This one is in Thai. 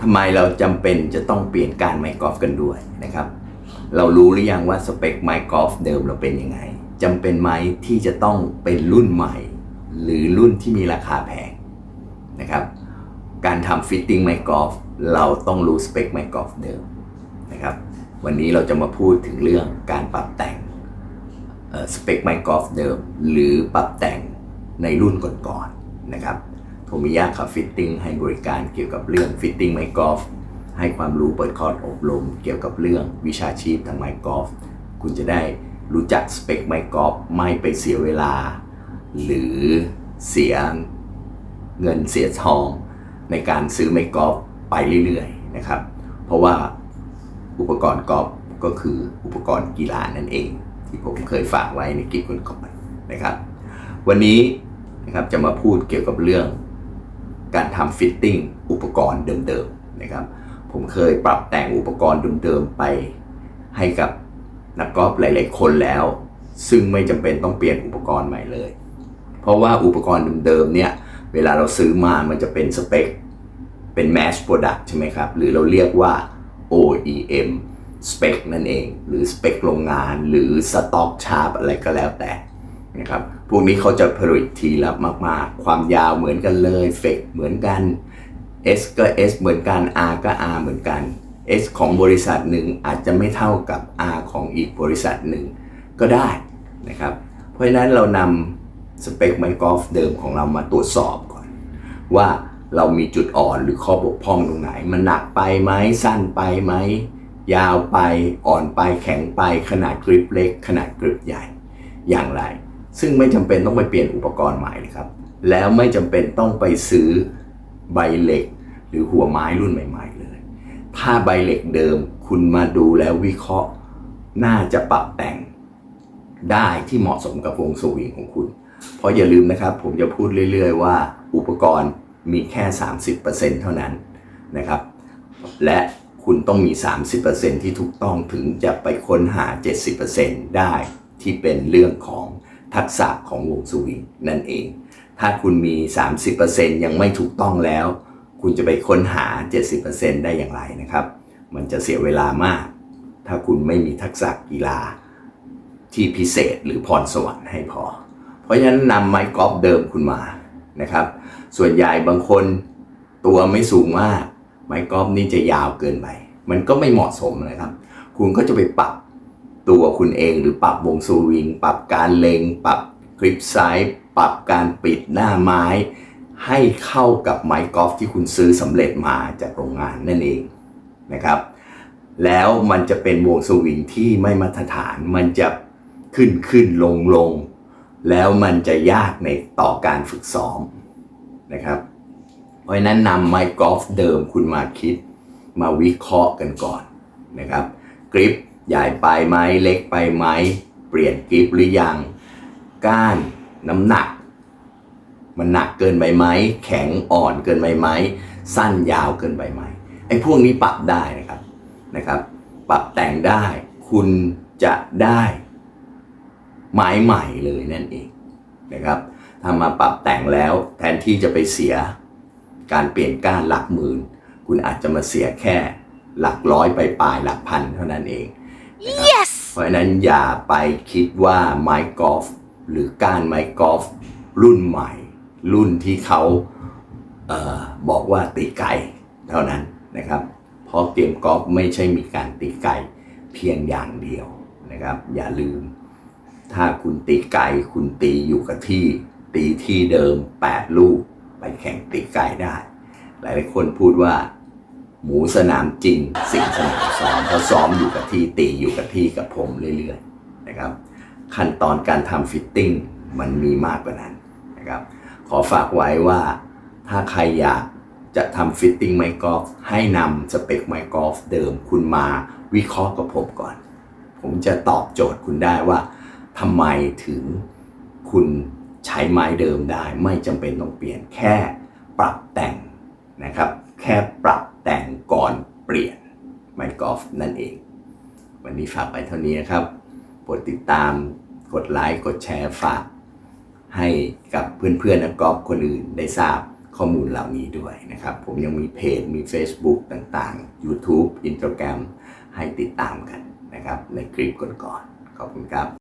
ทำไมเราจำเป็นจะต้องเปลี่ยนการไม้กอล์ฟกันด้วยนะครับ เรารู้หรือยังว่าสเปคไม้กอล์ฟเดิมเราเป็นยังไงจำเป็นไหมที่จะต้องเป็นรุ่นใหม่ หรือรุ่นที่มีราคาแพงนะครับ การทำฟิตติ้งไม้กอล์ฟเราต้องรู้สเปคไม้กอล์ฟเดิมนะครับ วันนี้เราจะมาพูดถึงเรื่องการปรับแต่งสเปคไม้กอล์ฟเดิม หรือปรับแต่งในรุ่นก่อนๆนะครับ โทมิยะคาฟิตติ้งให้บริการเกี่ยวกับเรื่องฟิตติ้งไมกอล์ฟให้ความรู้เปิดคอร์สอบรม เกี่ยวกับเรื่องวิชาชีพทางไมกอล์ฟคุณจะได้รู้จักสเปคไมกอล์ฟไม่ไปเสียเวลา หรือเสียเงินเสียทองในการซื้อไมกอล์ฟไปเรื่อยๆนะครับ เพราะว่าอุปกรณ์กอล์ฟก็คืออุปกรณ์กีฬานั่นเอง ที่ผมเคยฝากไว้ในคลิปก่อนๆนะครับ วันนี้นะครับจะมาพูดเกี่ยวกับเรื่อง การทำฟิตติ้งอุปกรณ์เดิมๆนะครับ ผมเคยปรับแต่งอุปกรณ์เดิมๆไปให้กับนักกอล์ฟหลาย ๆ คนแล้ว ซึ่งไม่จำเป็นต้องเปลี่ยนอุปกรณ์ใหม่เลย เพราะว่าอุปกรณ์เดิมๆเนี่ยเวลาเราซื้อมามันจะเป็นสเปค เป็น mass product ใช่ไหมครับ หรือเราเรียกว่า OEM spec นั่นเอง หรือ spec โรงงาน หรือ stock sharp อะไรก็แล้วแต่ นะครับ พวกนี้เขาจะผลิตทีละมากๆ ความยาวเหมือนกันเลยเฟกเหมือนกัน S ก็ S เหมือนกัน R ก็ R เหมือนกัน S ของบริษัทหนึ่งอาจจะไม่เท่ากับ R ของอีกบริษัทหนึ่งก็ได้นะครับ เพราะฉะนั้นเรานำสเปคไมโค์กอล์ฟเดิมของเรามาตรวจสอบก่อน ว่าเรามีจุดอ่อนหรือข้อบกพร่องตรงไหน มันหนักไปไหมสั้นไปไหม ยาวไปอ่อนไปแข็งไปขนาดกริปเล็ก ขนาดกริปใหญ่ อย่างไร ซึ่งไม่จำเป็นต้องไปเปลี่ยนอุปกรณ์ใหม่เลยครับ แล้วไม่จำเป็นต้องไปซื้อใบเหล็ก หรือหัวไม้รุ่นใหม่ ๆ เลย ถ้าใบเหล็กเดิมคุณมาดูแล้ววิเคราะห์ น่าจะปรับแต่งได้ที่เหมาะสมกับวงสวิงของคุณ เพราะอย่าลืมนะครับ ผมจะพูดเรื่อย ๆ ว่าอุปกรณ์มีแค่ 30%เท่านั้นนะครับ และคุณต้องมี 30%ที่ถูกต้องถึงจะไปค้นหา 70%ได้ที่เป็นเรื่องของ ทักษะของวงสวิงนั่นเอง ถ้าคุณมี 30%ยังไม่ถูกต้องแล้ว คุณจะไปค้นหา 70%ได้อย่างไรนะครับ มันจะเสียเวลามาก ถ้าคุณไม่มีทักษะกีฬาที่พิเศษหรือพรสวรรค์ให้พอ เพราะฉะนั้นนำไม้กอล์ฟเดิมคุณมานะครับ ส่วนใหญ่บางคนตัวไม่สูงมาก ไม้กอล์ฟนี่จะยาวเกินไป มันก็ไม่เหมาะสมนะครับ คุณก็จะไปปรับ ตัวคุณเองหรือปรับวงสวิง ปรับการเลงปรับกริปไซส์ปรับการปิดหน้าไม้ ให้เข้ากับไม้กอล์ฟที่คุณซื้อสำเร็จมาจากโรงงานนั่นเองนะครับ แล้วมันจะเป็นวงสวิงที่ไม่มาตรฐานมันจะขึ้นขึ้นลงลงแล้วมันจะยากในต่อการฝึกซ้อมนะครับ เพราะฉะนั้นนำไม้กอล์ฟเดิมคุณมาคิดมาวิเคราะห์กันก่อนนะครับกริป ใหญ่ไปไหมเล็กไปไหม เปลี่ยนกริปหรือยัง ก้านน้ำหนัก มันหนักเกินไปไหม แข็งอ่อนเกินไปไหม สั้นยาวเกินไปไหมไอ้พวกนี้ปรับได้นะครับนะครับ ปรับแต่งได้คุณจะได้ไม้ใหม่เลยนั่นเองนะครับถ้ามาปรับแต่งแล้วแทนที่จะไปเสียการเปลี่ยนก้านหลักหมื่น คุณอาจจะมาเสียแค่หลักร้อยไปปลายหลักพันเท่านั้นเอง Yes! เพราะฉะนั้นอย่าไปคิดว่าไม้กอล์ฟหรือก้านไม้กอล์ฟรุ่นใหม่ รุ่นที่เขาเออบอกว่าตีไก่เท่านั้นนะครับ เพราะเกมกอล์ฟไม่ใช่มีการตีไก่เพียงอย่างเดียวนะครับ อย่าลืม ถ้าคุณตีไก่คุณตีอยู่กับที่ ตีที่เดิม 8 ลูก ไปแข่งตีไก่ได้ หลายๆคนพูดว่า หมูสนามจริง สิงสนามซ้อมเพราซ้อมอยู่กับที่ตีอยู่กับที่กับผมเรื่อยๆนะครับ ขั้นตอนการทำฟิตติ้งมันมีมากกว่านั้นนะครับ ขอฝากไว้ว่าถ้าใครอยากจะทำฟิตติ้งไมค์กอล์ฟให้นำสเปคไมค์กอล์ฟเดิมคุณมาวิเคราะห์กับผมก่อน ผมจะตอบโจทย์คุณได้ว่าทำไมถึงคุณใช้ไม้เดิมได้ ไม่จำเป็นต้องเปลี่ยนแค่ปรับแต่งนะครับ แค่ปรับแต่งก่อนเปลี่ยนไม้กอล์ฟนั่นเอง วันนี้ฝากไปเท่านี้นะครับโปรดติดตามกดไลค์กดแชร์ฝากให้กับเพื่อนๆนักกอล์ฟคนอื่นได้ทราบข้อมูลเหล่านี้ด้วยนะครับ ผมยังมีเพจมี Facebook ต่างๆ YouTube Instagram ให้ติดตามกันนะครับ ในคลิปก่อนๆขอบคุณครับ